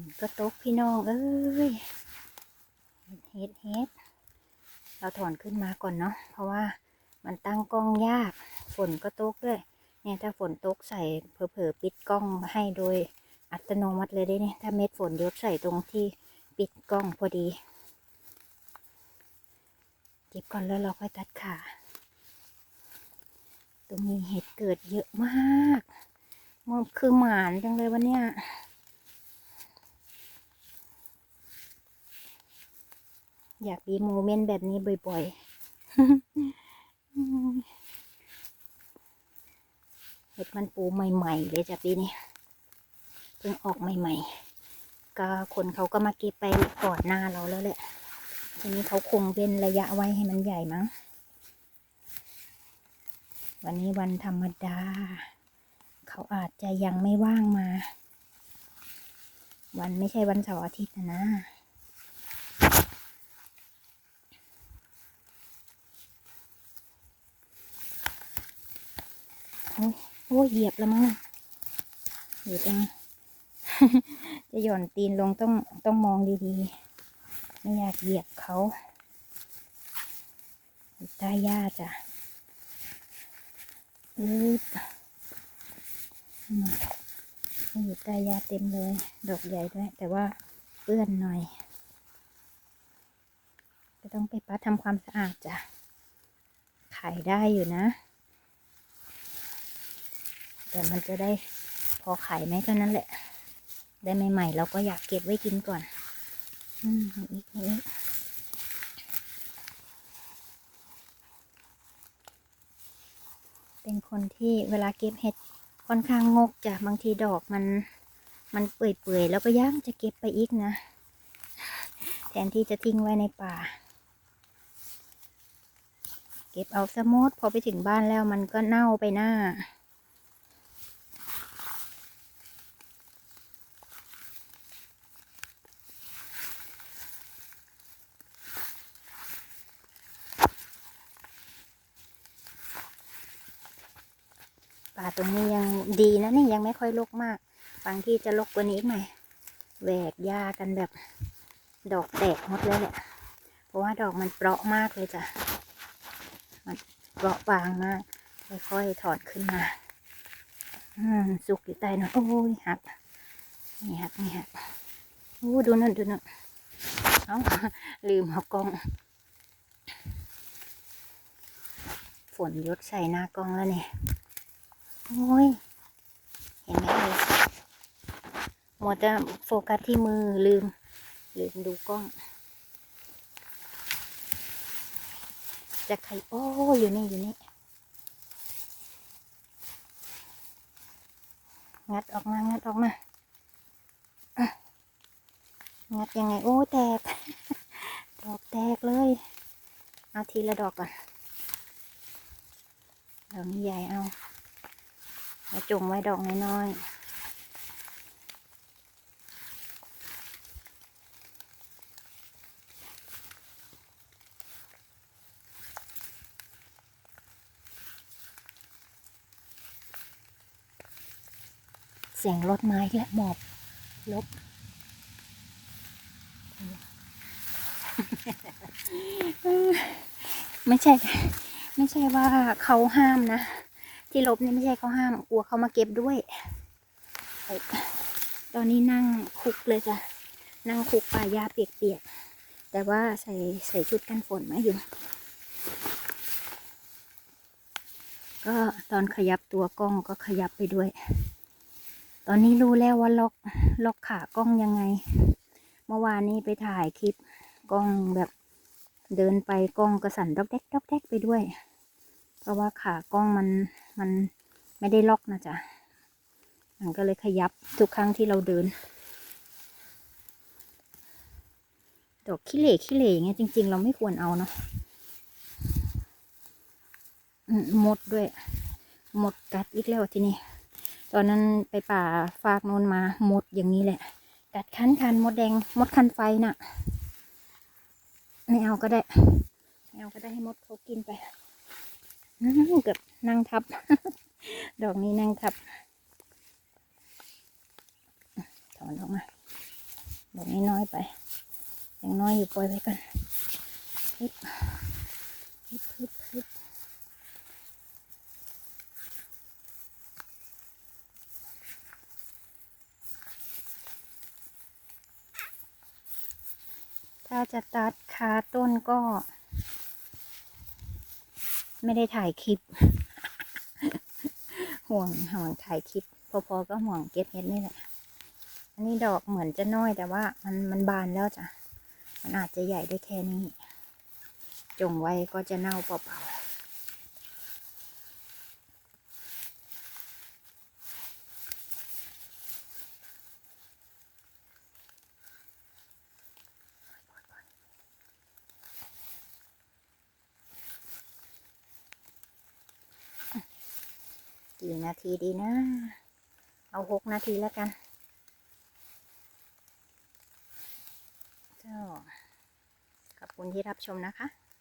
นก็ตกพี่น้องเอ้ยเฮ็ดเฮ็ดเราถอนขึ้นมาก่อนเนาะเพราะว่ามันตั้งกล้องยาก ฝนก็ตกด้วย เนี่ยถ้าฝนตกใส่เผลอๆปิดกล้องให้โดยอัตโนมัติเลยได้เนี่ยถ้าเม็ดฝนยศใส่ตรงที่ปิดกล้องพอดีเก็บก่อนแล้วเราค่อยตัดขา ตรงนี้เห็ดเกิดเยอะมากมันคือหมานจังเลยวันเนี้ย อยากมีโมเมนต์แบบนี้บ่อยๆ เห็ดมันปูใหม่ๆเลยจ้ะปีนี้เพิ่งออกใหม่ ๆ ก็คนเขาก็มาเก็บไปก่อนหน้าเราแล้วแหละ ทีนี้เขาคงเป็นระยะไว้ให้มันใหญ่มั้ง วันนี้วันธรรมดา เขาอาจจะยังไม่ว่างมา วันไม่ใช่วันเสาร์อาทิตย์นะนะ โอ้ยโอ้ยเหยียบแล้วมั้งน่ะอยู่ตรงจะหย่อนตีนลงต้องต้องมองดีๆ ไม่อยากเหยียบเขาใต้หญ้าจ้ะอืดอืมอยู่ใต้หญ้าเต็มเลย ดอกใหญ่ด้วย แต่ว่าเปื้อนหน่อยก็ต้องไปปัดทำความสะอาดจ้ะ ขายได้อยู่นะ แต่มันจะได้พอขายไหมก็นั่นแหละ ได้ใหม่ๆเราก็อยากเก็บไว้กินก่อน อืมอีกนิดเป็นคนที่เวลาเก็บเห็ดค่อนข้างงกจ้ะบางทีดอกมันมันเปื่อยๆ แล้วก็ย่างจะเก็บไปอีกนะ แทนที่จะทิ้งไว้ในป่า เก็บเอาสมดพอไปถึงบ้านแล้วมันก็เน่าไปหน้า ป่าตรงนี้ยังดีนะนี่ยังไม่ค่อยรกมาก บางที่จะรกกว่านี้อีกหน่อยแหวกหญ้ากันแบบดอกแตกหมดเลยแหละ เพราะว่าดอกมันเปราะมากเลยจ้ะ มันเปราะบางมาก ค่อยๆถอดขึ้นมา อืม สุกอยู่ใต้น่อยโอ้ยหัก นี่หักนี่หักโอ้ดูนั่นดูนั่นเอ้าลืมเอากล้อง ฝนยดใส่หน้ากล้องแล้วเนี่ย โอ้ย เห็นไหมเลยหมดจะโฟกัสที่มือลืม ลืมดูกล้อง จะใครโอ้อยู่นี่ อยู่นี่ งัดออกมา งัดออกมาอะงัดยังไง โอ้แตก ดอกแตกเลย เอาทีละดอกก่อนดอกนี้ใหญ่เอา แล้วจุ่มไว้ดอกน้อยๆ เสียงรถไม้และหมอบลบไม่ใช่ ไม่ใช่ว่าเขาห้ามนะ ที่ลบนี่ไม่ใช่เขาห้าม กลัวเขามาเก็บด้วย ตอนนี้นั่งคุกเลยจ้ะ นั่งคุกป่ายาเปียกๆ แต่ว่าใส่ใส่ชุดกันฝนมาอยู่ ก็ตอนขยับตัวกล้องก็ขยับไปด้วย ตอนนี้รู้แล้วว่าล็อกล็อกขากล้องยังไง เมื่อวานนี้ไปถ่ายคลิปกล้องแบบเดินไปกล้องกระสันดอกแดกดอกแดกไปด้วย เพราะว่าขากล้องมันมันไม่ได้ล็อกนะจ๊ะ มันก็เลยขยับทุกครั้งที่เราเดิน ดอกขี้เหร่ขี้เหร่อย่างเงี้ยจริง ๆ เราไม่ควรเอาเนาะมดด้วยมดกัดอีกแล้วทีนี้ ตอนนั้นไปป่าฟากโนนมามดอย่างนี้แหละ กัดคันคันมดแดงมดคันไฟน่ะ ไม่เอาก็ได้ ไม่เอาก็ได้ให้มดเขากินไป เกือบนั่งทับ ดอกนี้นั่งทับ ถอนออกมา ดอกนี้น้อยไป ยังน้อยอยู่ปล่อยไว้ก่อนฮึบฮึบฮึบฮึบถ้าจะตัดคาต้นก็ ไม่ได้ถ่ายคลิป ห่วงห่วงถ่ายคลิป พอๆก็ห่วงเก็บเห็ดนี่แหละ อันนี้ดอกเหมือนจะน้อยแต่ว่ามันมันบานแล้วจ้ะ มันอาจจะใหญ่ได้แค่นี้ จงไว้ก็จะเน่าเปล่าๆ กี่นาทีดีนะ เอาหกนาทีแล้วกันก็ขอบคุณที่รับชมนะคะ